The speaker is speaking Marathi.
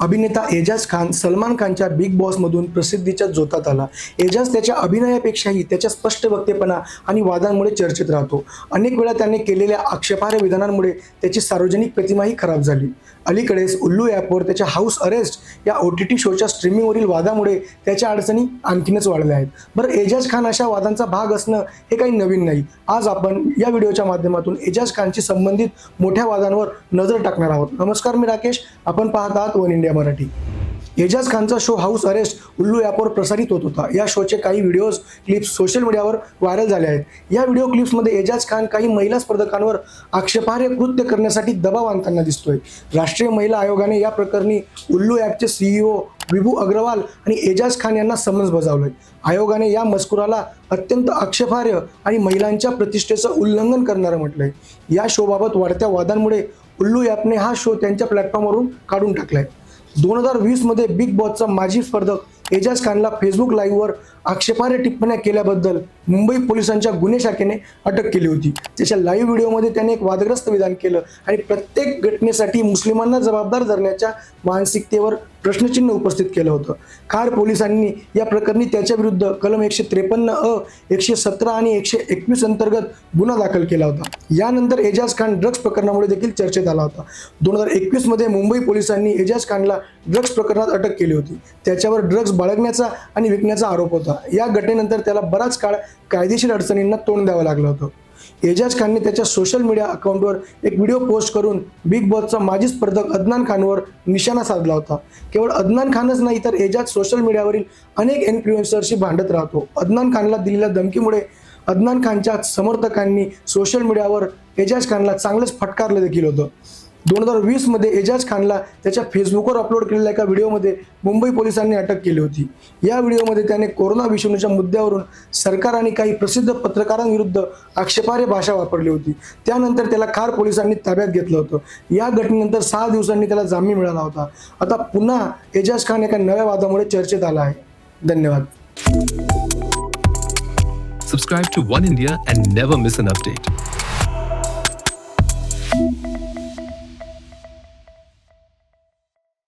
अभिनेता एजाज खान सलमान खानच्या बिग बॉसमधून प्रसिद्धीच्या जोतात आला. एजाज त्याच्या अभिनयापेक्षाही त्याच्या स्पष्ट वक्तेपणा आणि वादांमुळे चर्चेत राहतो. अनेक वेळा त्याने केलेल्या आक्षेपार्ह विधानांमुळे त्याची सार्वजनिक प्रतिमाही खराब झाली. अलीकडेच उल्लू ॲपवर त्याच्या हाऊस अरेस्ट या ओ टी टी शोच्या स्ट्रीमिंगवरील वादामुळे त्याच्या अडचणी आणखीनच वाढल्या आहेत. बरं एजाज खान अशा वादांचा भाग असणं हे काही नवीन नाही. आज आपण या व्हिडिओच्या माध्यमातून एजाज खानशी संबंधित मोठ्या वादांवर नजर टाकणार आहोत. नमस्कार मी राकेश. आपण पाहत आहात वन इंडिया. मराठी. एजाज खानचा शो हाऊस अरेस्ट उल्लू ॲपवर प्रसारित होत होता. या शोचे काही व्हिडिओज क्लिप्स सोशल मीडियावर व्हायरल झाले आहेत. या व्हिडिओ क्लिप्समध्ये एजाज खान काही महिला स्पर्धकांवर आक्षेपार्ह कृत्य करण्यासाठी दबाव आणताना दिसतोय. राष्ट्रीय महिला आयोगाने या प्रकरणी उल्लू ॲपचे सीईओ विभू अग्रवाल आणि एजाज खान यांना समन्स बजावलंय. आयोगाने या मजकुराला अत्यंत आक्षेपार्ह आणि महिलांच्या प्रतिष्ठेचं उल्लंघन करणारं म्हटलंय. या शोबाबत वाढत्या वादांमुळे उल्लू ॲपने हा शो त्यांच्या प्लॅटफॉर्मवरून काढून टाकलाय. दोन हजार वीसमध्ये बिग बॉसचा माजी स्पर्धक एजाज खानला फेसबुक लाईव्हवर आक्षेपार्ह टिप्पण्या केल्याबद्दल मुंबई पोलिसांच्या गुन्हे शाखेने अटक केली होती. त्याच्या लाईव्ह व्हिडिओमध्ये त्याने एक वादग्रस्त विधान केलं आणि प्रत्येक घटनेसाठी मुस्लिमांना जबाबदार धरण्याच्या मानसिकतेवर प्रश्नचिन्ह उपस्थित केलं होतं. खार पोलिसांनी या प्रकरणी त्याच्या विरुद्ध कलम एकशे त्रेपन्न अ एकशे सतरा आणि एकशे एकवीस अंतर्गत गुन्हा दाखल केला होता. यानंतर एजाज खान ड्रग्ज प्रकरणामुळे देखील चर्चेत आला होता. दोन हजार एकवीसमध्ये मुंबई पोलिसांनी एजाज खानला ड्रग्ज प्रकरणात अटक केली होती. त्याच्यावर ड्रग्ज बाळगण्याचा आणि विकण्याचा आरोप होता. या घटनेनंतर त्याला बराच काळ कायदेशीर अडचणींना तोंड द्यावं लागलं होतं. एजाज खानने त्याच्या सोशल मीडिया अकाउंटवर एक व्हिडिओ पोस्ट करून बिग बॉसचा माजी स्पर्धक अदनान खानवर निशाणा साधला होता. केवळ अदनान खानच नाही तर एजाज सोशल मीडियावरील अनेक इन्फ्लुएन्सरशी भांडत राहतो. अदनान खानला दिलेल्या धमकीमुळे अदनान खानच्या समर्थकांनी सोशल मीडियावर एजाज खानला चांगलंच फटकारलं देखील होतं. दोन हजार वीसमध्ये एजाज खानला त्याच्या फेसबुकवर अपलोड केलेल्या एका व्हिडिओमध्ये मुंबई पोलिसांनी अटक केली होती. या व्हिडिओमध्ये त्याने कोरोना विषाणूच्या मुद्द्यावरून सरकार आणि काही प्रसिद्ध पत्रकारांविरुद्ध आक्षेपार्ह भाषा वापरली होती. त्यानंतर त्याला खार पोलिसांनी ताब्यात घेतलं होतं. या घटनेनंतर सहा दिवसांनी त्याला जामीन मिळाला होता. आता पुन्हा एजाज खान एका नव्या वादामुळे चर्चेत आला आहे. धन्यवाद. Subscribe to One India and never miss an update.